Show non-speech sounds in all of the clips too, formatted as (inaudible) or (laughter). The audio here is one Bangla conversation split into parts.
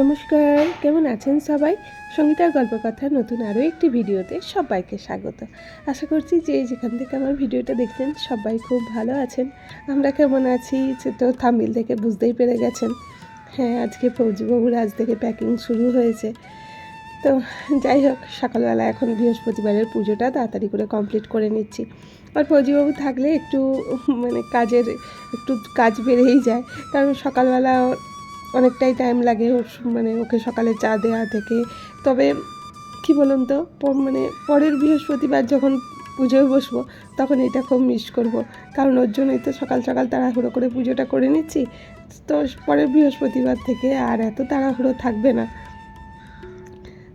নমস্কার, কেমন আছেন সবাই? সঙ্গীতার গল্পকথা নতুন আরও একটি ভিডিওতে সবাইকে স্বাগত। আশা করছি যে যেখান থেকে আমার ভিডিওটা দেখছেন সবাই খুব ভালো আছেন। আমরা কেমন আছি সে তো থামিল থেকে বুঝতেই পেরে গেছেন। হ্যাঁ আজকে ফৌজিবাবুর আজ থেকে প্যাকিং শুরু হয়েছে। তো যাই হোক, সকালবেলা এখন বৃহস্পতিবারের পুজোটা তাড়াতাড়ি করে কমপ্লিট করে নিচ্ছি। আর ফৌজিবাবু থাকলে একটু মানে কাজের, একটু কাজ বেড়েই যায়। কারণ সকালবেলা অনেকটাই টাইম লাগে ওর মানে ওকে সকালে চা দেওয়া থেকে। তবে কি বলুন তো মানে পরের বৃহস্পতিবার যখন পুজোয় বসবো, তখন এটা খুব মিস করব। কারণ ওর জন্যই তো সকাল সকাল তাড়াহুড়ো করে পুজোটা করে নিচ্ছি। তো পরের বৃহস্পতিবার থেকে আর এত তাড়াহুড়ো থাকবে না।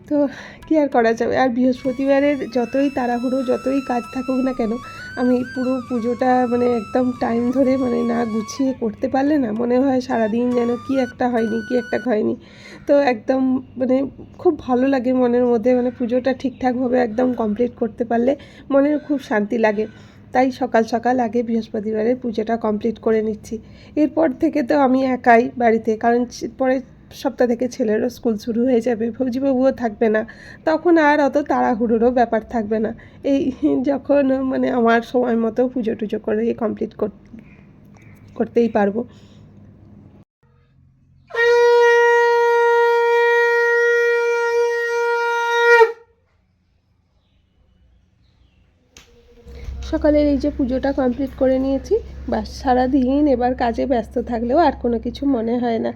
তো কী আর করা যাবে? আর বৃহস্পতিবারের যতই তাড়াহুড়ো, যতই কাজ থাকুক না কেন আমি পুরো পুজোটা মানে একদম টাইম ধরে মানে না গুছিয়ে করতে পারলে না, মনে হয় সারাদিন যেন কি একটা হয়নি, কি একটা হয়নি। তো একদম মানে খুব ভালো লাগে মনের মধ্যে মানে পুজোটা ঠিকঠাকভাবে একদম কমপ্লিট করতে পারলে মনের খুব শান্তি লাগে। তাই সকাল সকাল আগে বৃহস্পতিবারের পুজোটা কমপ্লিট করে নিচ্ছি। এরপর থেকে তো আমি একাই বাড়িতে, কারণ পরের সপ্তাহ থেকে ছেলেরও স্কুল শুরু হয়ে যাবে, ফৌজিবাবুও থাকবে না। তখন আর অত তাড়াহুড়োরও ব্যাপার থাকবে না। এই যখন মানে আমার সময় মতো পুজো টুজো করে কমপ্লিট করতেই পারব। সকালের এই যে পুজোটা কমপ্লিট করে নিয়েছি, বাস সারাদিন এবার কাজে ব্যস্ত থাকলেও আর কোনো কিছু মনে হয় না।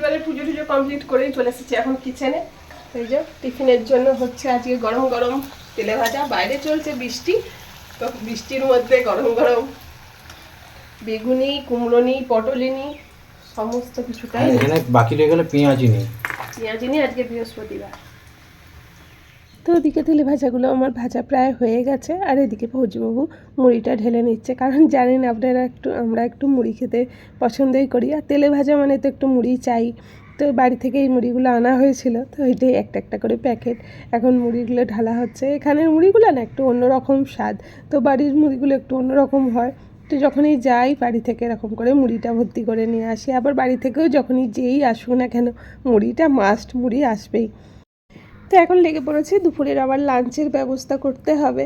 বৃহস্পতিবারের পুজো টুজো কমপ্লিট করেই চলে এসেছি এখন কিচেনে এই যে টিফিনের জন্য হচ্ছে আজকে গরম গরম তেলে ভাজা। বাইরে চলছে বৃষ্টি তো বৃষ্টির মধ্যে গরম গরম বেগুনি কুমড়োনি পটলিনি সমস্ত কিছুটাই। এখানে বাকি রয়ে গেলে পেঁয়াজি নেই পেঁয়াজিনি আজকে বৃহস্পতিবার। তো ওদিকে তেলে ভাজাগুলো আমার ভাজা প্রায় হয়ে গেছে, আর এদিকে ফৌজিবাবু মুড়িটা ঢেলে নিচ্ছে। কারণ জানেন আপনারা একটু, আমরা একটু মুড়ি খেতে পছন্দই করি। আর তেলে ভাজা মানে তো একটু মুড়ি চাই। তো বাড়ি থেকে এই মুড়িগুলো আনা হয়েছিল, তো এটাই একটা একটা করে প্যাকেট এখন মুড়িগুলো ঢালা হচ্ছে। এখানের মুড়িগুলো না একটু অন্যরকম স্বাদ। তো বাড়ির মুড়িগুলো একটু অন্যরকম হয়। তো যখনই যাই বাড়ি থেকে এরকম করে মুড়িটা ভর্তি করে নিয়ে আসি। আবার বাড়ি থেকেও যখনই যেই আসুক না কেন, মুড়িটা মাস্ট মুড়ি আসবেই। তো এখন লেগে পড়েছি, দুপুরের আবার লাঞ্চের ব্যবস্থা করতে হবে।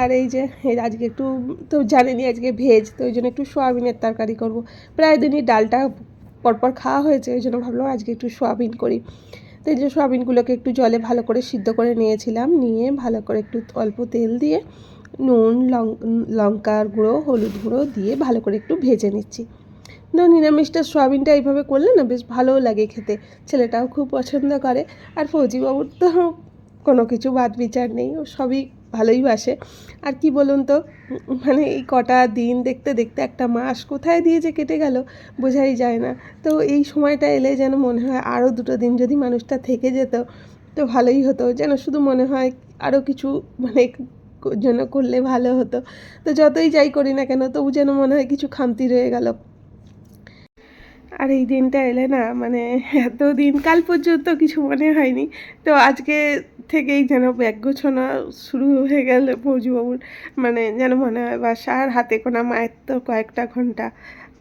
আর এই যে আজকে একটু, তো জানেনি আজকে ভেজ, তো ওই জন্য একটু সোয়াবিনের তরকারি করব। প্রায় দিনই ডালটা পরপর খাওয়া হয়েছে, ওই জন্য ভাবলাম আজকে একটু সোয়াবিন করি। তো এই যে সোয়াবিনগুলোকে একটু জলে ভালো করে সিদ্ধ করে নিয়েছিলাম, নিয়ে ভালো করে একটু অল্প তেল দিয়ে নুন লঙ্কার গুঁড়ো, হলুদ গুঁড়ো দিয়ে ভালো করে একটু ভেজে নিচ্ছি। না নিরামিষটা সোয়াবিনটা এইভাবে করলে না বেশ ভালোও লাগে খেতে। ছেলেটাও খুব পছন্দ করে। আর ফৌজিবাবুর তো কোনো কিছু বাদ বিচার নেই, ও সবই ভালোই বাসে। আর কি বলুন তো মানে এই কটা দিন দেখতে দেখতে একটা মাস কোথায় দিয়ে যে কেটে গেল বোঝাই যায় না। তো এই সময়টা এলে যেন মনে হয় আরও দুটো দিন যদি মানুষটা থেকে যেত, তো ভালোই হতো। যেন শুধু মনে হয় আরও কিছু মানে যেন করলে ভালো হতো। তো যতই যাই করি না কেন তবু যেন মনে হয় কিছু খামতি রয়ে গেল। আর এই দিনটা এলে না মানে এত দিন কাল পর্যন্ত কিছু মনে হয়নি। তো আজকে থেকেই যেন ব্যাগ গোছানো শুরু হয়ে গেল ফৌজিবাবুর মানে যেন মনে হয় বাসা আর হাতে কোনা মায়ের তো কয়েকটা ঘণ্টা।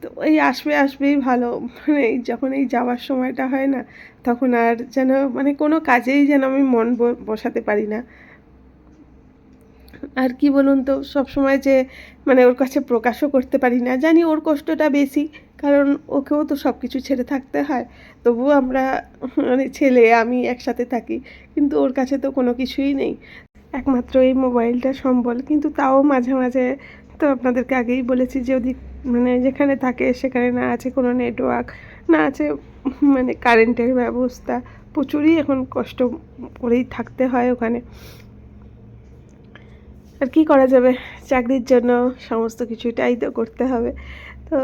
তো এই আসবে, আসবেই ভালো। মানে যখন এই যাওয়ার সময়টা হয় না, তখন আর যেন মানে কোনো কাজেই যেন আমি মন ব- বসাতে পারি না। আর কি বলুন তো সব সময় যে মানে ওর কাছে প্রকাশও করতে পারি না। জানি ওর কষ্টটা বেশি কারণ ওকেও তো সব কিছু ছেড়ে থাকতে হয়। তবুও আমরা মানে ছেলে, আমি একসাথে থাকি। কিন্তু ওর কাছে তো কোনো কিছুই নেই। একমাত্র এই মোবাইলটা সম্বল। কিন্তু তাও মাঝে মাঝে তো আপনাদেরকে আগেই বলেছি যে ওদিক মানে যেখানে থাকে, সেখানে না আছে কোনো নেটওয়ার্ক না আছে মানে কারেন্টের ব্যবস্থা। প্রচুরই এখন কষ্ট করেই থাকতে হয় ওখানে। আর কি করা যাবে? চাকরির জন্য সমস্ত কিছুটাই তো করতে হবে। তো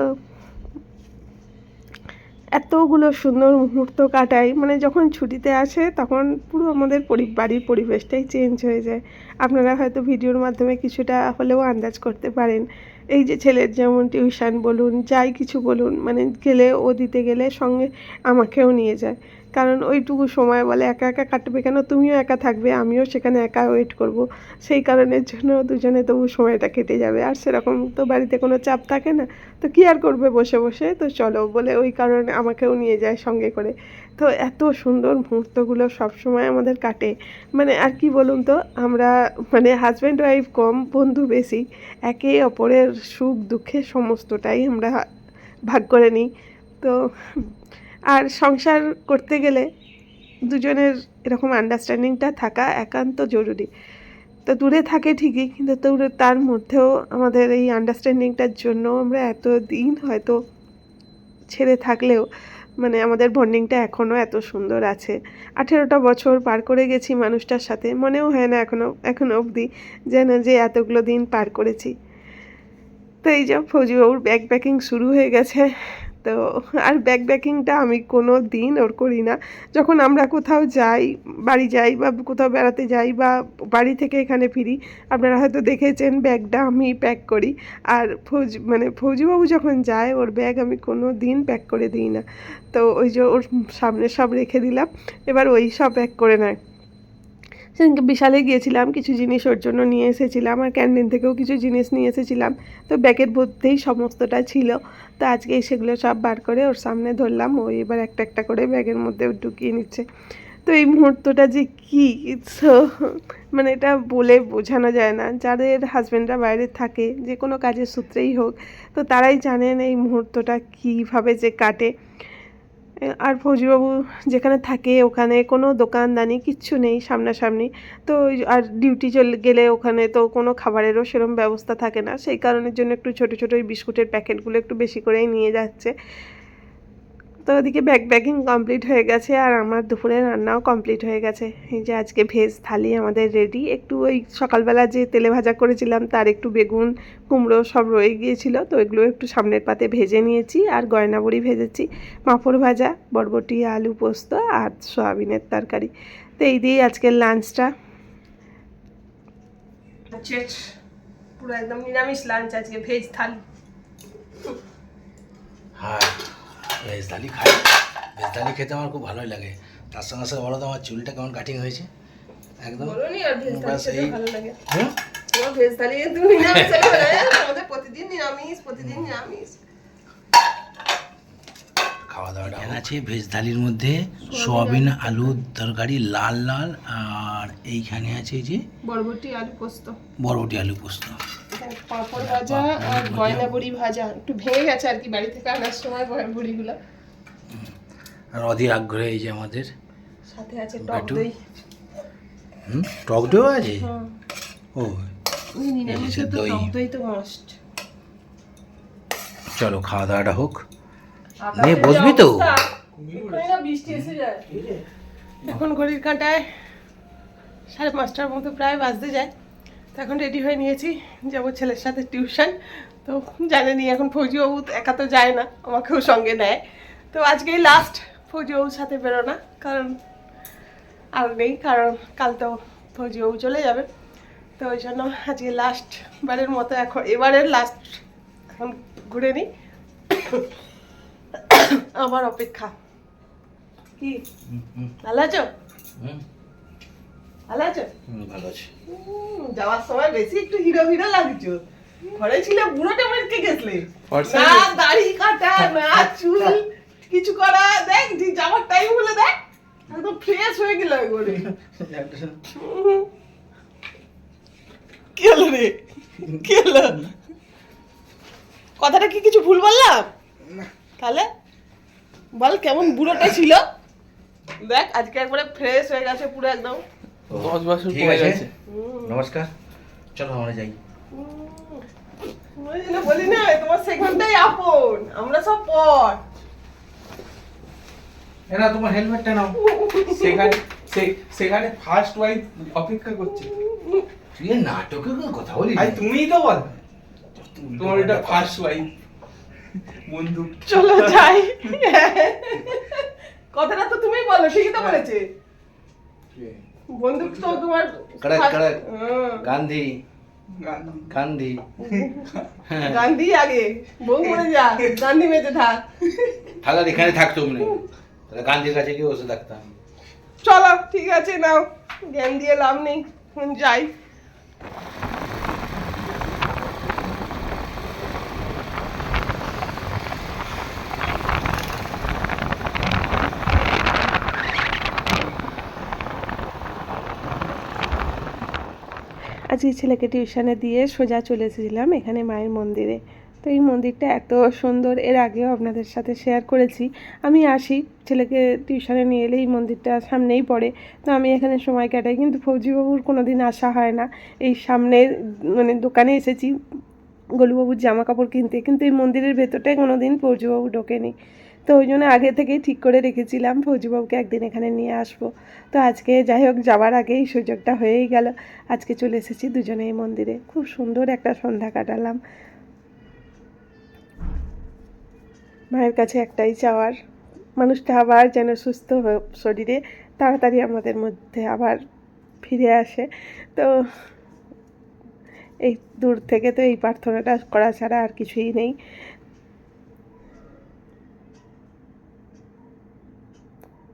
এতগুলো সুন্দর মুহূর্ত কাটাই। মানে যখন ছুটিতে আসে তখন পুরো আমাদের বাড়ির পরিবেশটাই চেঞ্জ হয়ে যায়। আপনারা হয়তো ভিডিওর মাধ্যমে কিছুটা হলেও আন্দাজ করতে পারেন। এই যে ছেলের যেমন টিউশন বলুন, যাই কিছু বলুন মানে গেলে ও দিতে গেলে সঙ্গে আমাকেও নিয়ে যায়। কারণ ওইটুকু সময় বলে একা একা কাটবে কেন? তুমিও একা থাকবে, আমিও সেখানে একা ওয়েট করব। সেই কারণের জন্য দুজনে তবু সময়টা কেটে যাবে। আর সেরকম তো বাড়িতে কোনো চাপ থাকে না। তো কী আর করবে বসে বসে? তো চলো বলে ওই কারণে আমাকেও নিয়ে যায় সঙ্গে করে। তো এত সুন্দর মুহূর্তগুলো সবসময় আমাদের কাটে। মানে আর কি বলুন তো? আমরা মানে হাজব্যান্ড ওয়াইফ কম, বন্ধু বেশি। একে অপরের সুখ দুঃখে সমস্তটাই আমরা ভাগ করে নিই। তো আর সংসার করতে গেলে দুজনের এরকম আন্ডারস্ট্যান্ডিংটা থাকা একান্ত জরুরি। তো দূরে থাকে ঠিকই, কিন্তু দূরে তার মধ্যেও আমাদের এই আন্ডারস্ট্যান্ডিংটার জন্য আমরা এত দিন হয়তো ছেড়ে থাকলেও মানে আমাদের বন্ডিংটা এখনও এত সুন্দর আছে। আঠেরোটা বছর পার করে গেছি মানুষটার সাথে, মনেও হয় না এখনও এখনও অবধি যেন যে এতগুলো দিন পার করেছি। তো এই যে ফৌজিবাবুর ব্যাগ প্যাকিং শুরু হয়ে গেছে তো আর ব্যাগ ব্যাকিংটা আমি কোনো দিন ওর করি না। যখন আমরা কোথাও যাই, বাড়ি যাই বা কোথাও বেড়াতে যাই বা বাড়ি থেকে এখানে ফিরি, আপনারা হয়তো দেখেছেন ব্যাগটা আমি প্যাক করি। আর ফৌজ মানে ফৌজিবাবু যখন যায়, ওর ব্যাগ আমি কোনো দিন প্যাক করে দিই না। তো ওই যে ওর সামনে সব রেখে দিলাম। এবার ওই সব প্যাক করে নেয়। সেদিনকে বিশালে গিয়েছিলাম, কিছু জিনিস ওর জন্য নিয়ে এসেছিলাম আর ক্যান্টিন থেকেও কিছু জিনিস নিয়ে এসেছিলাম। তো ব্যাগের মধ্যেই সমস্তটা ছিল। তো আজকে সেগুলো সব বার করে ওর সামনে ধরলাম, ও এবার একটা একটা করে ব্যাগের মধ্যে ঢুকিয়ে নিচ্ছে। তো এই মুহূর্তটা যে কী মানে এটা বলে বোঝানো যায় না। যাদের হাজব্যান্ডরা বাইরে থাকে, যে কোনো কাজের সূত্রেই হোক, তো তারাই জানেন এই মুহূর্তটা কীভাবে যে কাটে। আর ফৌজিবাবু যেখানে থাকে, ওখানে কোনো দোকানদানি কিচ্ছু নেই সামনাসামনি। তো আর ডিউটি চলে গেলে ওখানে তো কোনো খাবারেরও সেরম ব্যবস্থা থাকে না। সেই কারণের জন্য একটু ছোটো ছোটো ওই বিস্কুটের প্যাকেটগুলো একটু বেশি করেই নিয়ে যাচ্ছে। তো ওদিকে ব্যাগ প্যাকিং কমপ্লিট হয়ে গেছে আর আমার দুপুরে রান্নাও কমপ্লিট হয়ে গেছে। এই যে আজকে ভেজ থালি আমাদের রেডি একটু ওই সকালবেলা যে তেলে ভাজা করেছিলাম তার একটু বেগুন কুমড়ো সব রয়ে গিয়েছিল তো এগুলো একটু সামনের পাতে ভেজে নিয়েছি আর গয়না বড়ি ভেজেছি। পাঁপড় ভাজা বরবটি আলু পোস্ত আর সয়াবিনের তরকারি। তো এই দিয়েই আজকের লাঞ্চটা পুরো একদম নিরামিষ লাঞ্চ আজকে ভেজ থালি। হ্যাঁ ভেজ থালি খাই। ভেজ থালি খেতে আমার খুব ভালোই লাগে। তার সঙ্গে সঙ্গে বলো তো আমার চুলটা কেমন কাটিং হয়েছে? একদম ব্যাস এই- ভেজ তুমি হ্যাঁ? আমাদের প্রতিদিন নিরামিষ প্রতিদিন নিরামিষ। খাওয়া দাওয়াটা আছে। ভেজ থালির মধ্যে সোয়াবিন আলুর তরকারি লাল লাল আর এইখানে আছে যে বরবটি আলু পোস্ত। বরবটি আলু পোস্ত। পাঁপড় ভাজা আর গয়না বড়ি ভাজা। একটু ভেঙে গেছে আর কি বাড়ি থেকে আনার সময় গয়না বড়িগুলো। আর অধীর আগ্রহে এই যে আমাদের সাথে আছে টক দই। হুম? টক দইও আছে? ও নিরামিষে তো। টক দই তো মাস্ট চলো খাওয়া দাওয়াটা হোক নে বসবি তো? বৃষ্টি এসে যায়। এখন ঘড়ির কাঁটায় সাড়ে পাঁচটার মতো প্রায় বাজতে যায়। এখন রেডি হয়ে নিয়েছি। যাব ছেলের সাথে টিউশন তো জানেনি এখন ফৌজিবাবু একা তো যায় না আমাকেও সঙ্গে নেয়। তো আজকেই লাস্ট ফৌজি ফৌজিবাবুর সাথে বেরো না কারণ আর নেই কারণ কাল তো ফৌজিবাবু চলে যাবে। তো ওই জন্য আজকে লাস্ট বারের মতো এখন এবারের লাস্ট এখন ঘুরে নিই (coughs) আমার অপেক্ষা। কি? ভালো আছো? ভালো আছো? ভালো আছে। যাওয়ার সময় বেশি একটু হিরো হিরো লাগছো। ঘরে ছিল বুড়োটা মেরকে গেছলে না দাড়ি কাটা না চুল কিছু করা দেখ যে যাওয়ার টাইম হলে দেখ। একদম ফ্রেশ হয়ে গেল একবারে। কি হলো রে? কি হলো? কথাটা কি কিছু ভুল বললাম? তাহলে বল কেমন বুড়োটা ছিল? দেখ আজকে একবারে ফ্রেশ হয়ে গেছে পুরো একদম। দশ বছর ঠিক পরে আছে। গেছে। নমস্কার। চলো আমরা যাই। বলি না তোমার সেখানটাই আপন। আমরা সব পর। এরা তোমার হেলমেটটা নাও। সেখানে সে- সেখানে ফার্স্ট ওয়াইফ অপেক্ষা করছে। তুই নাটকের কোনো কথা বলি আই তুমিই তো বল। তোমার এটা ফার্স্ট ওয়াইফ বন্ধু। চলো যাই। কথাটা তো তুমি বলো ঠিকই তো বলেছে। বন্দুক তো তোমার Correct, correct. হুম, গান্ধী গান্ধী গান্ধী আগে বউ মরে যা গান্ধী বেঁচে থাক তাহলে আর এখানে থাকতো মনে হয়। তাহলে গান্ধীর কাছে গিয়ে বসে থাকতাম চলো ঠিক আছে নাও জ্ঞান দিয়ে লাভ নেই এখন যাই আজকে ছেলেকে টিউশনে দিয়ে সোজা চলে এসেছিলাম এখানে মায়ের মন্দিরে। তো এই মন্দিরটা এত সুন্দর, এর আগেও আপনাদের সাথে শেয়ার করেছি। আমি আসি, ছেলেকে টিউশনে নিয়ে এলে এই মন্দিরটা সামনেই পড়ে। তো আমি এখানে সময় কাটাই, কিন্তু ফৌজিবাবুর কোনো দিন আসা হয় না। এই সামনে মানে দোকানে এসেছি গলুবাবুর জামা কাপড় কিনতে, কিন্তু এই মন্দিরের ভেতরটায় কোনো দিন ফৌজিবাবু ঢোকেনি। তো ওই জন্য আগে থেকেই ঠিক করে রেখেছিলাম, ফৌজুবাবুকে একদিন এখানে নিয়ে আসব। তো আজকে যাই হোক, যাওয়ার আগেই সুযোগটা হয়েই গেল। আজকে চলে এসেছি দুজনে এই মন্দিরে। খুব সুন্দর একটা সন্ধ্যা কাটালাম। মায়ের কাছে একটাই চাওয়ার মানুষটা আবার যেন সুস্থ শরীরে তাড়াতাড়ি আমাদের মধ্যে আবার ফিরে আসে। তো এই দূর থেকে তো এই প্রার্থনাটা করা ছাড়া আর কিছুই নেই।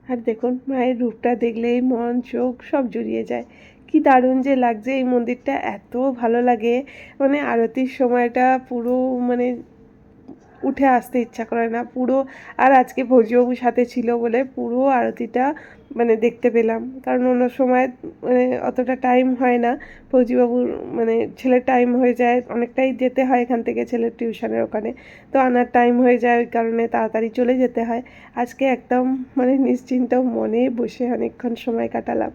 আর দেখুন, মায়ের রূপটা দেখলেই মন, চোখ সব জুড়িয়ে যায়। কি দারুণ যে লাগছে এই মন্দিরটা, এত ভালো লাগে। মানে আরতির সময়টা পুরো মানে উঠে আসতে ইচ্ছা করে না। পুরো আর আজকে ভোজবাবুর সাথে ছিল বলে পুরো আরতিটা মানে দেখতে পেলাম। কারণ অন্য সময় মানে অতটা টাইম হয় না। ফৌজিবাবুর মানে ছেলের টাইম হয়ে যায়। অনেকটাই যেতে হয় এখান থেকে ছেলের টিউশনের ওখানে। তো আনার টাইম হয়ে যায় ওই কারণে তাড়াতাড়ি চলে যেতে হয়। আজকে একদম মানে নিশ্চিন্ত মনে বসে অনেকক্ষণ সময় কাটালাম।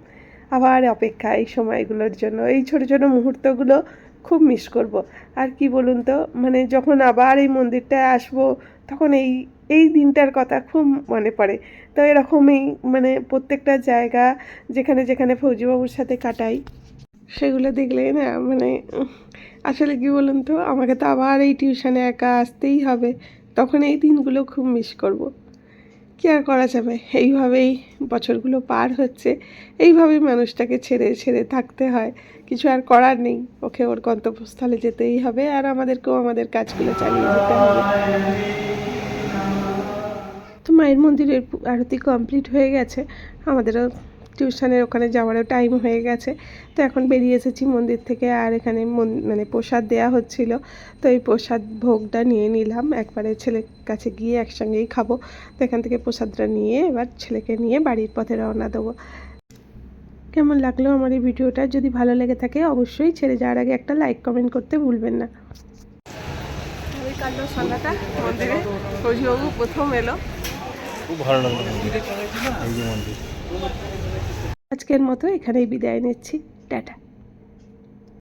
আবার অপেক্ষা এই সময়গুলোর জন্য। এই ছোটো ছোটো মুহূর্তগুলো খুব মিস করব। আর কি বলুন তো মানে যখন আবার এই মন্দিরটায় আসব, তখন এই এই দিনটার কথা খুব মনে পড়ে। তো এরকমই মানে প্রত্যেকটা জায়গা, যেখানে যেখানে ফৌজিবাবুর সাথে কাটাই, সেগুলো দেখলে না মানে আসলে কি বলুন তো, আমাকে তো আবার এই টিউশনে একা আসতেই হবে। তখন এই দিনগুলো খুব মিস করব। কি আর করা যাবে? এইভাবেই বছরগুলো পার হচ্ছে। এইভাবেই মানুষটাকে ছেড়ে ছেড়ে থাকতে হয়। কিছু আর করার নেই। ওকে ওর গন্তব্যস্থলে যেতেই হবে আর আমাদেরকেও আমাদের কাজগুলো চালিয়ে যেতে হবে। তো মায়ের মন্দিরের আরতি কমপ্লিট হয়ে গেছে। আমাদেরও টিউশনের ওখানে যাওয়ারও টাইম হয়ে গেছে। তো এখন বেরিয়ে এসেছি মন্দির থেকে আর এখানে মন- মানে প্রসাদ দেয়া হচ্ছিল। তো এই প্রসাদ ভোগটা নিয়ে নিলাম। একবারে ছেলের কাছে গিয়ে একসঙ্গেই খাব। তো এখান থেকে প্রসাদটা নিয়ে এবার ছেলেকে নিয়ে বাড়ির পথে রওনা দেবো। কেমন লাগল আমার এই ভিডিওটা? যদি ভালো লেগে থাকে অবশ্যই ছেড়ে যাওয়ার আগে একটা লাইক কমেন্ট করতে ভুলবেন না। ওই কালো সন্ধ্যাটা মন্দিরে। ফৌজিবাবু প্রথম এলো। খুব ভালো লাগল মন্দির। এই যে মন্দির। আজকের মতো এখানেই বিদায় নিচ্ছি। টাটা।